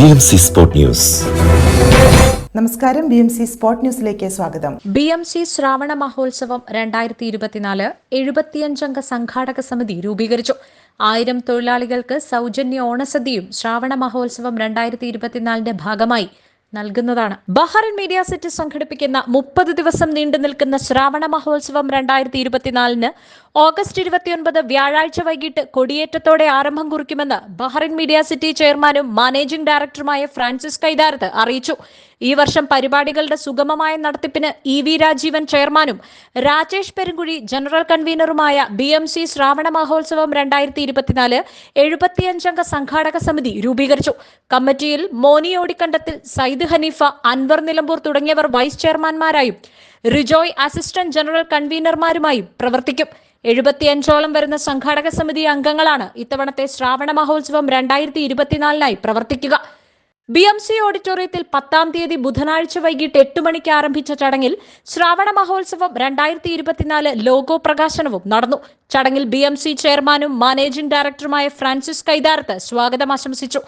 B M C sport news. നമസ്കാരം B M C sport ന്യൂസിലേക്ക് സ്വാഗതം. B M C Shravana Mahotsavam രണ്ടായിരത്തി ഇരുപത്തിനാല് എഴുപത്തിയഞ്ചംഗ സംഘാടക സമിതി രൂപീകരിച്ചു. ആയിരം തൊഴിലാളികൾക്ക് സൗജന്യ ഓണസദ്യയും ശ്രാവണ മഹോത്സവം രണ്ടായിരത്തി ഇരുപത്തിനാലിന്റെ ഭാഗമായി നൽകുന്നതാണ്. ബഹറിൻ മീഡിയ സിറ്റി സംഘടിപ്പിക്കുന്ന മുപ്പത് ദിവസം നീണ്ടു നിൽക്കുന്ന ശ്രാവണ മഹോത്സവം രണ്ടായിരത്തി ഇരുപത്തിനാലിന് ഓഗസ്റ്റ് ഇരുപത്തിയൊൻപത് വ്യാഴാഴ്ച വൈകിട്ട് കൊടിയേറ്റത്തോടെ ആരംഭം കുറിക്കുമെന്ന് ബഹറിൻ മീഡിയ സിറ്റി ചെയർമാനും മാനേജിംഗ് ഡയറക്ടറുമായ ഫ്രാൻസിസ് കൈതാരത്ത് അറിയിച്ചു. ഈ വർഷം പരിപാടികളുടെ സുഗമമായ നടത്തിപ്പിന് ഇ വി രാജീവൻ ചെയർമാനും Rajesh Perunkuzhi general കൺവീനറുമായ B M C Shravana Mahotsavam രണ്ടായിരത്തി ഇരുപത്തിനാല് എഴുപത്തിയഞ്ചംഗ സംഘാടക സമിതി രൂപീകരിച്ചു. കമ്മിറ്റിയിൽ മോനി ഓടിക്കണ്ടത്തിൽ സയ്യിദ് ഹനീഫ അൻവർ നിലമ്പൂർ തുടങ്ങിയവർ വൈസ് ചെയർമാൻമാരായും റിജോയ് അസിസ്റ്റന്റ് ജനറൽ കൺവീനർമാരുമായും പ്രവർത്തിക്കും. എഴുപത്തിയഞ്ചോളം വരുന്ന സംഘാടക സമിതി അംഗങ്ങളാണ് ഇത്തവണത്തെ ശ്രാവണ മഹോത്സവം രണ്ടായിരത്തി ഇരുപത്തിനാലിനായി പ്രവർത്തിക്കുക. ബി എം സി ഓഡിറ്റോറിയത്തിൽ പത്താം തീയതി ബുധനാഴ്ച വൈകിട്ട് എട്ട് മണിക്ക് ആരംഭിച്ച ചടങ്ങിൽ ശ്രാവണ മഹോത്സവം രണ്ടായിരത്തി ഇരുപത്തിനാല് ലോഗോ പ്രകാശനവും നടന്നു. ചടങ്ങിൽ ബി എം സി ചെയർമാനും മാനേജിംഗ് ഡയറക്ടറുമായ ഫ്രാൻസിസ് കൈതാരത്ത് സ്വാഗതം ആശംസിച്ചു.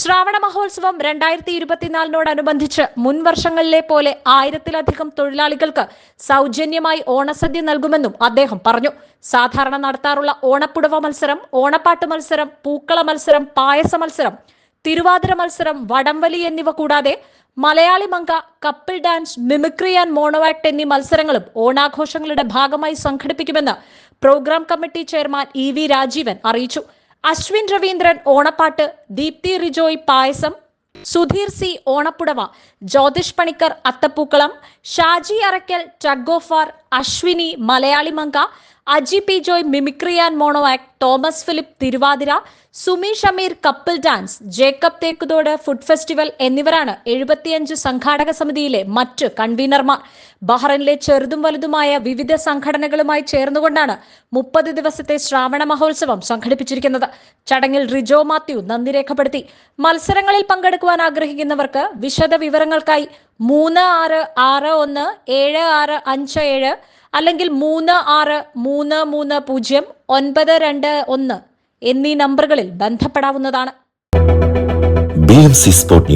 ശ്രാവണ മഹോത്സവം രണ്ടായിരത്തി ഇരുപത്തിനാലിനോടനുബന്ധിച്ച് മുൻ വർഷങ്ങളിലെ പോലെ ആയിരത്തിലധികം തൊഴിലാളികൾക്ക് സൗജന്യമായി ഓണസദ്യ നൽകുമെന്നും അദ്ദേഹം പറഞ്ഞു. സാധാരണ നടത്താറുള്ള ഓണപ്പുടവ മത്സരം ഓണപ്പാട്ട് മത്സരം പൂക്കള മത്സരം പായസ മത്സരം തിരുവാതിര മത്സരം വടംവലി എന്നിവ കൂടാതെ മലയാളി മങ്ക couple dance mimicry and mono എന്നീ മത്സരങ്ങളും ഓണാഘോഷങ്ങളുടെ ഭാഗമായി സംഘടിപ്പിക്കുമെന്ന് programme committee chairman E V Rajeevan അറിയിച്ചു. അശ്വിൻ രവീന്ദ്രൻ ഓണപ്പാട്ട് ദീപ്തി റിജോയ് പായസം സുധീർ സി ഓണപ്പുടവ ജ്യോതിഷ് പണിക്കർ അത്തപ്പൂക്കളം Shaji Arakkal tug of Ashwini Malayali Manka Aji P Joy mimicry and mono act Thomas Philip Thiruvathira Sumeesh Ameer couple dance Jacob Thekkuthodu food festival എന്നിവരാണ് എഴുപത്തിയഞ്ച് സംഘാടക സമിതിയിലെ മറ്റ് കൺവീനർമാർ. ബഹ്റൈനിലെ ചെറുതും വലുതുമായ വിവിധ സംഘടനകളുമായി ചേർന്നുകൊണ്ടാണ് മുപ്പത് ദിവസത്തെ ശ്രാവണ മഹോത്സവം സംഘടിപ്പിച്ചിരിക്കുന്നത്. ചടങ്ങിൽ റിജോ മാത്യു നന്ദി രേഖപ്പെടുത്തി. മത്സരങ്ങളിൽ പങ്കെടുക്കുവാൻ ആഗ്രഹിക്കുന്നവർക്ക് വിശദ വിവരങ്ങൾക്കായി മൂന്ന് ആറ് ആറ് ഒന്ന് ഏഴ് ആറ് അഞ്ച് ഏഴ് അല്ലെങ്കിൽ മൂന്ന് ആറ് മൂന്ന് മൂന്ന് പൂജ്യം ഒൻപത് രണ്ട് ഒന്ന് എന്നീ നമ്പറുകളിൽ ബന്ധപ്പെടാവുന്നതാണ്. B M C sport